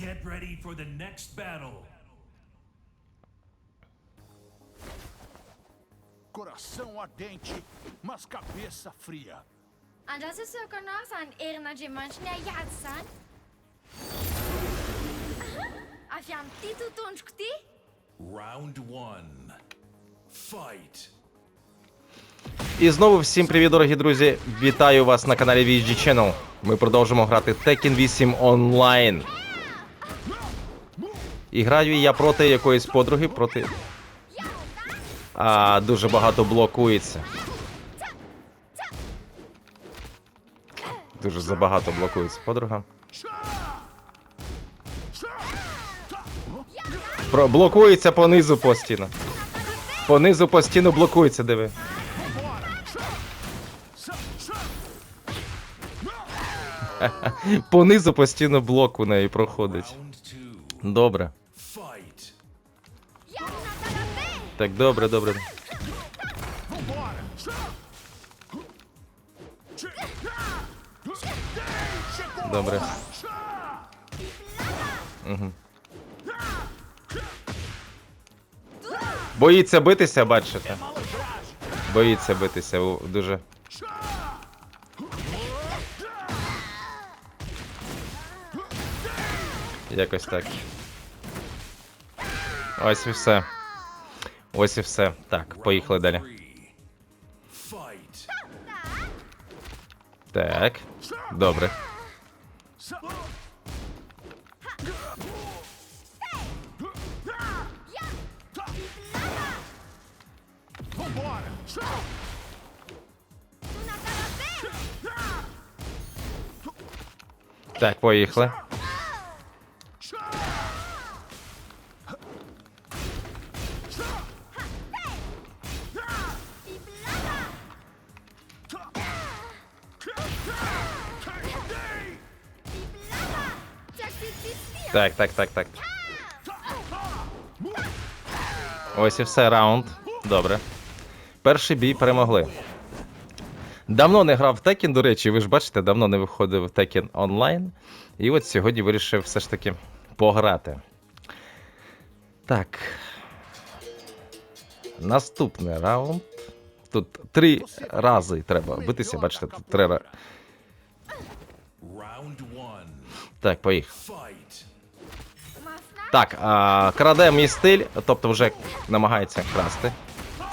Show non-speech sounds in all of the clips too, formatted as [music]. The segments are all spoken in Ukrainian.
Get ready for the next battle. Coração ardente, mas cabeça fria. Andra söker nasan erna jimanchnia yadsan. Afiam titu tunchkti. Round one. Fight. І знову всім привіт, дорогі друзі! Вітаю вас на каналі VG Channel. Ми продовжимо грати Tekken 8 онлайн. І граю я проти якоїсь подруги, проти. А, дуже багато блокується. Дуже забагато блокується подруга. Про... Блокується понизу постійно. Понизу постійно блокується, диви. [laughs] Понизу постійно блок у неї проходить. Добре. Так, добре, добре. Добре. Угу. Боїться битися, бачите? Боїться битися дуже. Якось так. Ось і все. Ось і все. Так, поїхали далі. Так. Добре. Так, поїхали. Так, так, так, так. Ось і все, раунд. Добре. Перший бій перемогли. Давно не грав в Tekken, до речі, ви ж бачите, давно не виходив в Tekken онлайн. І от сьогодні вирішив все ж таки пограти. Так. Наступний раунд. Тут три рази треба битися, бачите, тут три рази. Так, поїхав. Так, а, краде мій стиль, тобто вже намагається красти.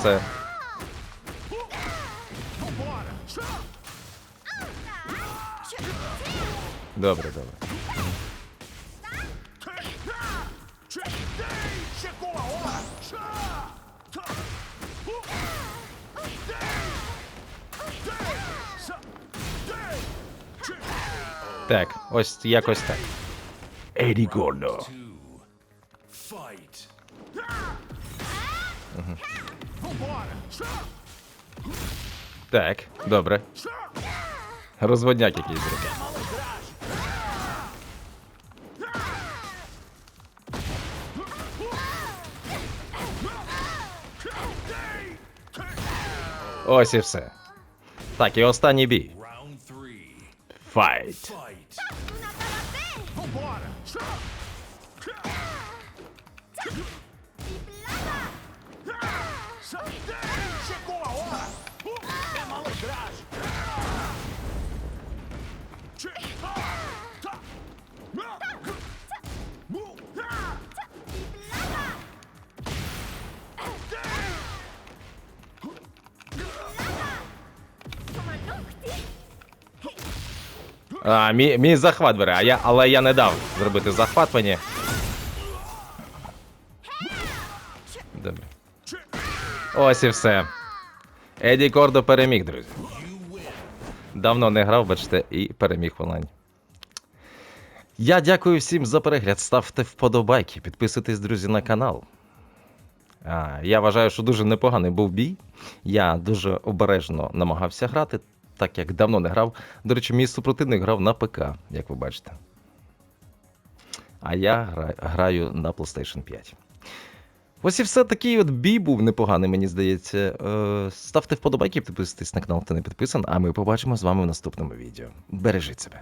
Це. Добре, добре. Так, ось якось так. Еді Гордо. Two. Fight. Vambora! Так, добре. Розводняк якийсь зробив. Ось і все. Так, і останній бій. Round three. Файт. Fight. А, мій, мій захват бере, а я, але я не дав зробити захват мені. Добре. Ось і все. Еді Кордо переміг, друзі. Давно не грав, бачите, і переміг в онлайні. Я дякую всім за перегляд. Ставте вподобайки, підписуйтесь, друзі, на канал. А, я вважаю, що дуже непоганий був бій. Я дуже обережно намагався грати, так як давно не грав. До речі, мій супротивник грав на ПК, як ви бачите. А я граю на PlayStation 5. Ось і все такий от бій був непоганий, мені здається. Е, ставте вподобайки, підписуйтесь на канал, хто не підписан, а ми побачимо з вами в наступному відео. Бережіть себе.